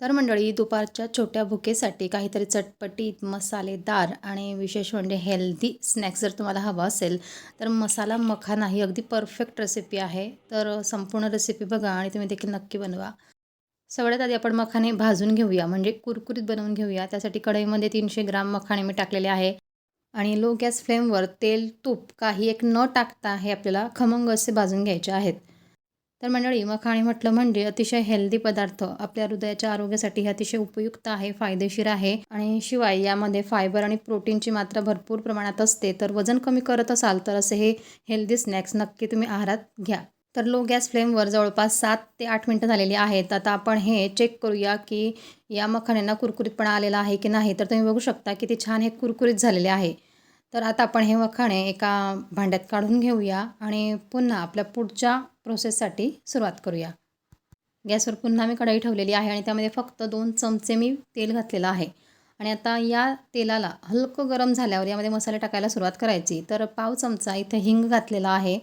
तर मंडळी दुपारच्या छोट्या भुकेसाठी काहीतरी चटपटीत मसालेदार आणि विशेष म्हणजे हेल्दी स्नॅक्स जर तुम्हाला हवा असेल तर मसाला मखाना ही अगदी परफेक्ट रेसिपी आहे. तर संपूर्ण रेसिपी बघा आणि तुम्ही देखील नक्की बनवा. सगळ्यात आधी आपण मखाने भाजून घेऊया म्हणजे कुरकुरीत बनवून घेऊया. त्यासाठी कढईमध्ये तीनशे ग्राम मखाणे मी टाकलेले आहे. आणि लो गॅस फ्लेमवर तेल तूप काही एक न टाकता हे आपल्याला खमंग असे भाजून घ्यायचे आहेत. तर मंडळी मखाणे म्हटलं म्हणजे अतिशय हेल्दी पदार्थ. आपल्या हृदयाच्या आरोग्यासाठी हे अतिशय उपयुक्त आहे फायदेशीर आहे. आणि शिवाय यामध्ये फायबर आणि प्रोटीनची मात्रा भरपूर प्रमाणात असते. तर वजन कमी करत असाल तर असे हे हेल्दी स्नॅक्स नक्की तुम्ही आहारात घ्या. तर लो गॅस फ्लेमवर जवळपास सात ते आठ मिनटं झालेली आहेत. आता आपण हे चेक करूया की या मखाण्यांना कुरकुरीतपणा आलेला आहे की नाही. तर तुम्ही बघू शकता की ते छान हे कुरकुरीत झालेले आहे. तर आता आपण हे मखाणे एका भांड्यात काढून घेऊया आणि पुन्हा आपल्या पुढच्या प्रोसेससाठी सुरुवात करूया. गॅसवर पुन्हा मी कढई ठेवलेली आहे आणि त्यामध्ये फक्त दोन चमचे मी तेल घातलेलं आहे. आणि आता या तेलाला हलकं गरम झाल्यावर यामध्ये मसाले टाकायला सुरुवात करायची. तर पाव चमचा इथे हिंग घातलेला आहे.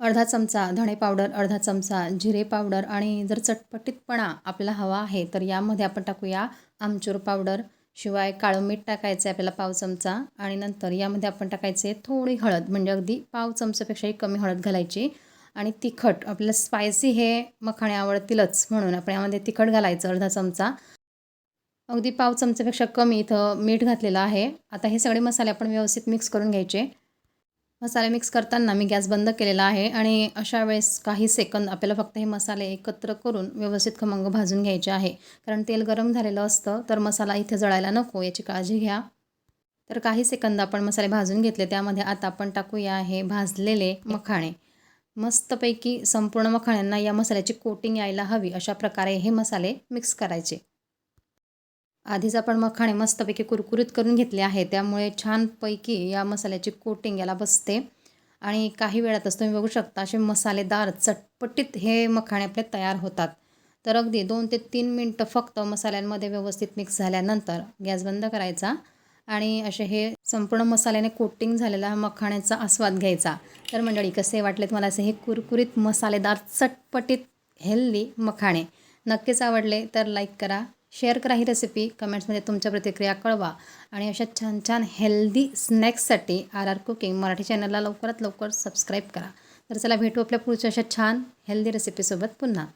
अर्धा चमचा धणे पावडर अर्धा चमचा जिरे पावडर आणि जर चटपटीतपणा आपला हवा आहे तर यामध्ये आपण टाकूया आमचूर पावडर. शिवाय काळं मीठ टाकायचं आहे आपल्याला पाव चमचा आणि नंतर यामध्ये आपण टाकायचे थोडी हळद म्हणजे अगदी पाव चमच्यापेक्षाही कमी हळद घालायची. आणि तिखट आपल्याला स्पायसी हे मखाणे आवडतीलच म्हणून आपण यामध्ये तिखट घालायचं अर्धा चमचा. अगदी पाव चमच्यापेक्षा कमी इथं मीठ घातलेलं आहे. आता हे सगळे मसाले आपण व्यवस्थित मिक्स करून घ्यायचे. मसाले मिक्स करताना मी गॅस बंद केलेला आहे आणि अशा वेळेस काही सेकंद आपल्याला फक्त हे मसाले एकत्र करून व्यवस्थित खमंग भाजून घ्यायचे आहे. कारण तेल गरम झालेलं असतं तर मसाला इथे जळायला नको याची काळजी घ्या. तर काही सेकंद आपण मसाले भाजून घेतले त्यामध्ये आता आपण टाकूया हे भाजलेले मखाणे. मस्तपैकी संपूर्ण मखाण्यांना या मसाल्याची कोटिंग यायला हवी. अशा प्रकारे हे मसाले मिक्स करायचे. आधीच आपण मखाणे मस्तपैकी कुरकुरीत करून घेतले आहे. त्यामुळे छानपैकी या मसाल्याची कोटिंग याला बसते. आणि काही वेळातच तुम्ही बघू शकता असे मसालेदार चटपटीत हे मखाणे आपले तयार होतात. तर अगदी दोन ते तीन मिनटं फक्त मसाल्यांमध्ये व्यवस्थित मिक्स झाल्यानंतर गॅस बंद करायचा. आणि असे हे संपूर्ण मसाल्याने कोटिंग झालेला मखाण्याचा आस्वाद घ्यायचा. तर मंडळी कसे वाटलेत मला असे हे कुरकुरीत मसालेदार चटपटीत हेल्दी मखाणे. नक्कीच आवडले तर लाईक करा शेअर करा ही रेसिपी कमेंट्समध्ये तुमच्या प्रतिक्रिया कळवा. आणि अशा छान छान हेल्दी स्नॅक्ससाठी आर आर कुकिंग मराठी चॅनलला लवकरात लवकर सबस्क्राईब करा. तर चला भेटू आपल्या पुढच्या अशा छान हेल्दी रेसिपीसोबत पुन्हा.